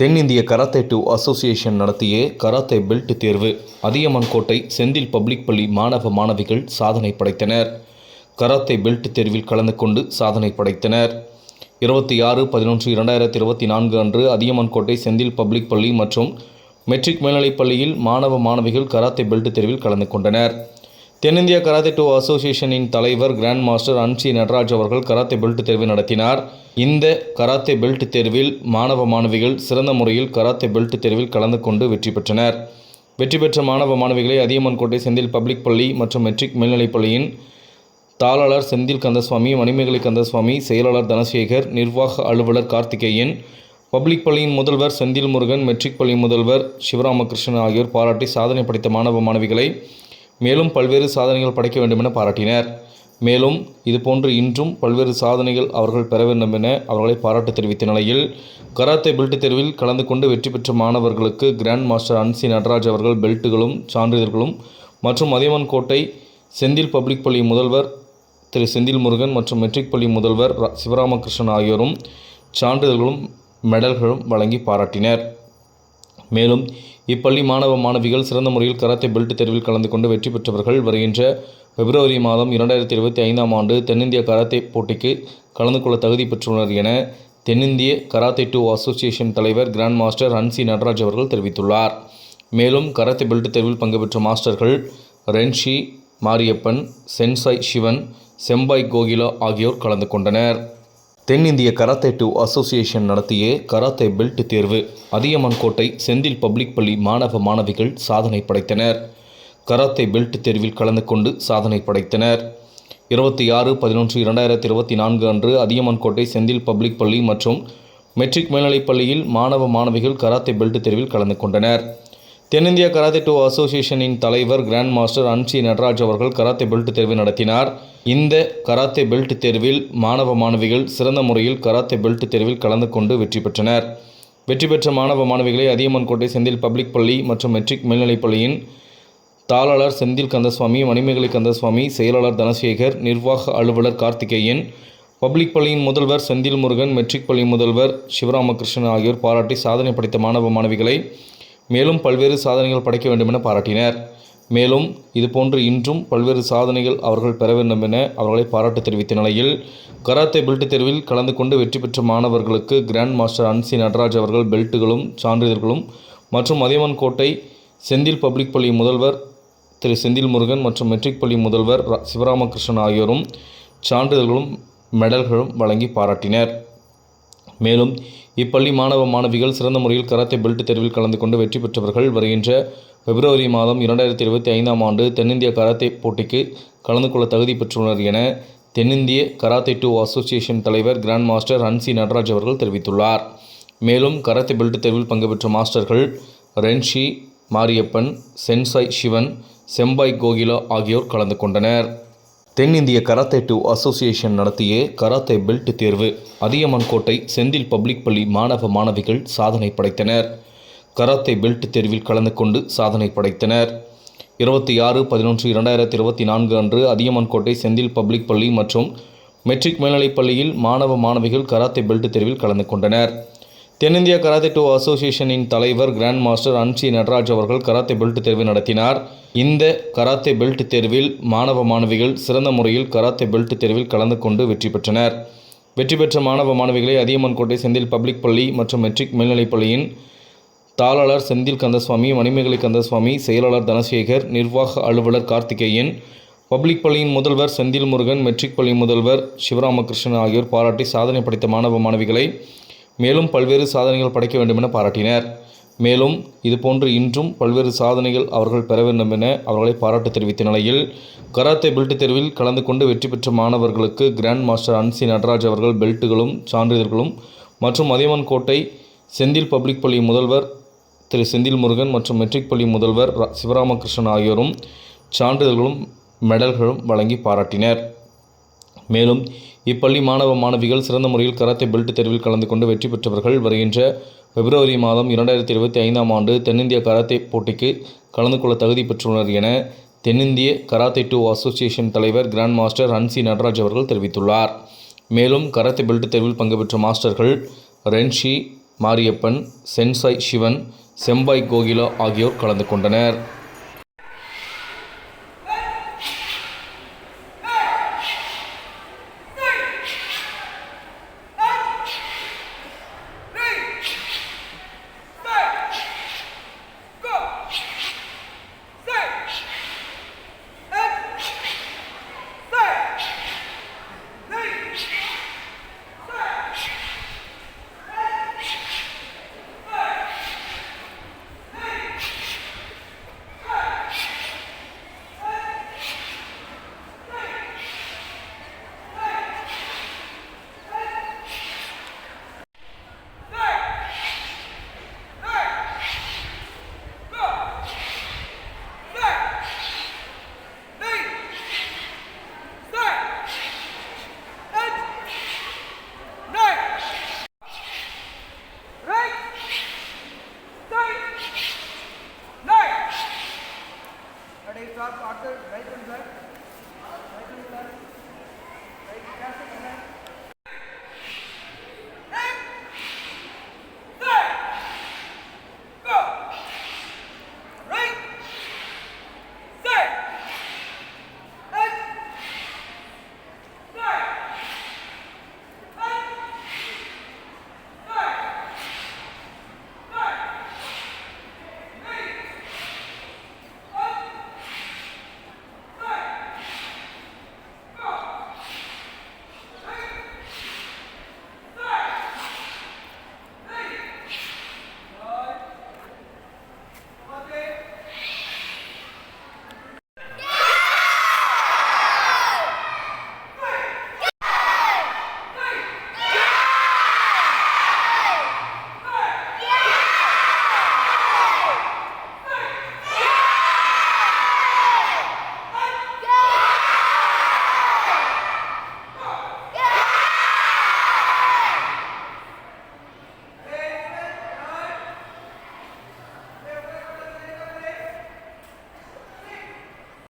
தென்னிந்திய karate do association நடத்திய karate belt தேர்வு. அதியமான் கோட்டை செந்தில் பப்ளிக் பள்ளி மாணவ மாணவிகள் சாதனை படைத்தனர். கராத்தே பெல்ட் தேர்வில் கலந்து கொண்டு சாதனை படைத்தனர். இருபத்தி ஆறு பதினொன்று இரண்டாயிரத்தி இருபத்தி நான்கு அன்று அதியமான் கோட்டை செந்தில் பப்ளிக் பள்ளி மற்றும் மெட்ரிக் மேல்நிலைப் பள்ளியில் மாணவ மாணவிகள் கராத்தே பெல்ட் தேர்வில் கலந்து கொண்டனர். தென்னிந்திய கராத்தே டூ அசோசியேஷனின் தலைவர் கிராண்ட் மாஸ்டர் அன்சி நடராஜ் அவர்கள் கராத்தே பெல்ட் தேர்வு நடத்தினார். இந்த கராத்தே பெல்ட் தேர்வில் மாணவ மாணவிகள் சிறந்த முறையில் கராத்தே பெல்ட் தேர்வில் கலந்து கொண்டு வெற்றி பெற்றனர். வெற்றி பெற்ற மாணவ மாணவிகளை அதியமான் கோட்டை செந்தில் பப்ளிக் பள்ளி மற்றும் மெட்ரிக் மேல்நிலைப் பள்ளியின் தாளாளர் செந்தில் கந்தசுவாமி மணிமேகலை கந்தசுவாமி செயலாளர் தனசேகர் நிர்வாக அலுவலர் கார்த்திகேயன் பப்ளிக் பள்ளியின் முதல்வர் செந்தில் முருகன் மெட்ரிக் பள்ளி முதல்வர் சிவராமகிருஷ்ணன் ஆகியோர் பாராட்டி சாதனை படைத்த மாணவ மாணவிகளை மேலும் பல்வேறு சாதனைகள் படைக்க வேண்டும் என பாராட்டினர். மேலும் இதுபோன்று இன்றும் பல்வேறு சாதனைகள் அவர்கள் பெற வேண்டும் என அவர்களை பாராட்டு தெரிவித்த நிலையில் கராத்தே பெல்ட் தேர்வில் கலந்து கொண்டு வெற்றி பெற்ற மாணவர்களுக்கு கிராண்ட் மாஸ்டர் அன்சி நடராஜ் அவர்கள் பெல்ட்டுகளும் சான்றிதழ்களும் மற்றும் அதியமான் கோட்டை செந்தில் பப்ளிக் பள்ளி முதல்வர் திரு செந்தில் முருகன் மற்றும் மெட்ரிக் பள்ளி முதல்வர் சிவராமகிருஷ்ணன் ஆகியோரும் சான்றிதழ்களும் மெடல்களும் வழங்கி பாராட்டினர். மேலும் இப்பள்ளி மாணவ மாணவிகள் சிறந்த முறையில் கராத்தே பெல்ட் தேர்வில் கலந்து கொண்டு வெற்றி பெற்றவர்கள் வருகின்ற பிப்ரவரி மாதம் இரண்டாயிரத்தி இருபத்தி ஐந்தாம் ஆண்டு தென்னிந்திய கராத்தே போட்டிக்கு கலந்து கொள்ள தகுதி பெற்றுள்ளனர் என தென்னிந்திய கராத்தே டூ அசோசியேஷன் தலைவர் கிராண்ட் மாஸ்டர் ஹன்சி நடராஜ் அவர்கள் தெரிவித்துள்ளார். மேலும் கராத்தே பெல்ட் தேர்வில் பங்கு பெற்ற மாஸ்டர்கள் renshi Mariappan sensei Sivan sempai Kokila ஆகியோர் கலந்து கொண்டனர். தென்னிந்திய கராத்தே டூ அசோசியேஷன் நடத்திய கராத்தே பெல்ட் தேர்வு. அதியமான் கோட்டை செந்தில் பப்ளிக் பள்ளி மாணவ மாணவிகள் சாதனை படைத்தனர். கராத்தே பெல்ட் தேர்வில் கலந்து கொண்டு சாதனை படைத்தனர். இருபத்தி ஆறு பதினொன்று இரண்டாயிரத்தி இருபத்தி நான்கு அன்று அதியமான் கோட்டை செந்தில் பப்ளிக் பள்ளி மற்றும் மெட்ரிக் மேல்நிலைப் பள்ளியில் மாணவ மாணவிகள் கராத்தே பெல்ட் தேர்வில் கலந்து கொண்டனர். தென்னிந்திய கராத்தே டூ அசோசியேஷனின் தலைவர் கிராண்ட் மாஸ்டர் அன்சி நடராஜ் அவர்கள் கராத்தே பெல்ட் தேர்வு நடத்தினார். இந்த கராத்தே பெல்ட் தேர்வில் மாணவ மாணவிகள் சிறந்த முறையில் கராத்தே பெல்ட் தேர்வில் கலந்து கொண்டு வெற்றி பெற்றனர். வெற்றி பெற்ற மாணவ மாணவிகளை அதியமன்கோட்டை செந்தில் பப்ளிக் பள்ளி மற்றும் மெட்ரிக் மேல்நிலைப் பள்ளியின் தாளாளர் செந்தில் கந்தசுவாமி மணிமேகலை கந்தசுவாமி செயலாளர் தனசேகர் நிர்வாக அலுவலர் கார்த்திகேயன் பப்ளிக் பள்ளியின் முதல்வர் செந்தில் முருகன் மெட்ரிக் பள்ளி முதல்வர் சிவராமகிருஷ்ணன் ஆகியோர் பாராட்டி சாதனை படைத்த மாணவ மாணவிகளை மேலும் பல்வேறு சாதனைகள் படைக்க வேண்டும் என பாராட்டினர். மேலும் இதுபோன்று இன்றும் பல்வேறு சாதனைகள் அவர்கள் பெற வேண்டும் என அவர்களை பாராட்டு தெரிவித்த நிலையில் கராத்தே பெல்ட் தேர்வில் கலந்து கொண்டு வெற்றி பெற்ற மாணவர்களுக்கு கிராண்ட் மாஸ்டர் அன்சி நடராஜ் அவர்கள் பெல்ட்டுகளும் சான்றிதழ்களும் மற்றும் அதியமான் கோட்டை செந்தில் பப்ளிக் பள்ளி முதல்வர் திரு செந்தில் முருகன் மற்றும் மெட்ரிக் பள்ளி முதல்வர் சிவராமகிருஷ்ணன் ஆகியோரும் சான்றிதழ்களும் மெடல்களும் வழங்கி பாராட்டினர். மேலும் இப்பள்ளி மாணவ மாணவிகள் சிறந்த முறையில் கராத்தே பெல்ட் தேர்வில் கலந்து கொண்டு வெற்றி பெற்றவர்கள் வருகின்ற பிப்ரவரி மாதம் இரண்டாயிரத்தி இருபத்தி ஐந்தாம் ஆண்டு தென்னிந்திய கராத்தே போட்டிக்கு கலந்து கொள்ள தகுதி பெற்றுள்ளனர் என தென்னிந்திய கராத்தே டூ அசோசியேஷன் தலைவர் கிராண்ட் மாஸ்டர் அன்சி நடராஜ் அவர்கள் தெரிவித்துள்ளார். மேலும் கராத்தே பெல்ட் தேர்வில் பங்கு பெற்ற மாஸ்டர்கள் renshi Mariappan sensei Sivan sempai Kokila ஆகியோர் கலந்து கொண்டனர். தென்னிந்திய கராத்தே டூ அசோசியேஷன் நடத்திய கராத்தே பெல்ட் தேர்வு. அதியமான் கோட்டை செந்தில் பப்ளிக் பள்ளி மாணவ மாணவிகள் சாதனை படைத்தனர். கராத்தே பெல்ட் தேர்வில் கலந்து கொண்டு சாதனை படைத்தனர். இருபத்தி ஆறு பதினொன்று இரண்டாயிரத்தி இருபத்தி நான்கு அன்று அதியமான் கோட்டை செந்தில் பப்ளிக் பள்ளி மற்றும் மெட்ரிக் மேல்நிலைப் பள்ளியில் மாணவ மாணவிகள் கராத்தே பெல்ட் தேர்வில் கலந்து கொண்டனர். தென்னிந்திய கராத்தே டூ அசோசியேஷனின் தலைவர் கிராண்ட் மாஸ்டர் அன்சி நடராஜ் அவர்கள் கராத்தே பெல்ட் தேர்வு நடத்தினார். இந்த கராத்தே பெல்ட் தேர்வில் மாணவ மாணவிகள் சிறந்த முறையில் கராத்தே பெல்ட் தேர்வில் கலந்து கொண்டு வெற்றி பெற்றனர். வெற்றி பெற்ற மாணவ மாணவிகளை அதியமான்கோட்டை செந்தில் பப்ளிக் பள்ளி மற்றும் மெட்ரிக் மேல்நிலைப் பள்ளியின் தாளாளர் செந்தில் கந்தசுவாமி மணிமேகலை கந்தசுவாமி செயலாளர் தனசேகர் நிர்வாக அலுவலர் கார்த்திகேயன் பப்ளிக் பள்ளியின் முதல்வர் செந்தில் முருகன் மெட்ரிக் பள்ளி முதல்வர் சிவராமகிருஷ்ணன் ஆகியோர் பாராட்டி சாதனை படைத்த மாணவ மாணவிகளை மேலும் பல்வேறு சாதனைகள் படைக்க வேண்டும் என பாராட்டினர். மேலும் இதுபோன்று இன்றும் பல்வேறு சாதனைகள் அவர்கள் பெற வேண்டும் என அவர்களை பாராட்டு தெரிவித்த நிலையில் கராத்தே பெல்ட் தேர்வில் கலந்து கொண்டு வெற்றி பெற்ற மாணவர்களுக்கு கிராண்ட் மாஸ்டர் அன்சி நடராஜ் அவர்கள் பெல்ட்டுகளும் சான்றிதழ்களும் மற்றும் அதியமான் கோட்டை செந்தில் பப்ளிக் பள்ளி முதல்வர் திரு செந்தில் முருகன் மற்றும் மெட்ரிக் பள்ளி முதல்வர் சிவராமகிருஷ்ணன் ஆகியோரும் சான்றிதழ்களும் மெடல்களும் வழங்கி பாராட்டினர். மேலும் இப்பள்ளி மாணவ மாணவிகள் சிறந்த முறையில் கராத்தே பெல்ட் தேர்வில் கலந்து கொண்டு வெற்றி பெற்றவர்கள் வருகின்ற பிப்ரவரி மாதம் இரண்டாயிரத்தி இருபத்தி ஐந்தாம் ஆண்டு தென்னிந்திய கராத்தே போட்டிக்கு கலந்து கொள்ள தகுதி பெற்றுள்ளனர் என தென்னிந்திய கராத்தே டூ அசோசியேஷன் தலைவர் கிராண்ட் மாஸ்டர் ஹன்சி நடராஜ் அவர்கள் தெரிவித்துள்ளார். மேலும் கராத்தே பெல்ட் தேர்வில் பங்கு பெற்ற மாஸ்டர்கள் renshi Mariappan sensei Sivan sempai Kokila ஆகியோர் கலந்து கொண்டனர்.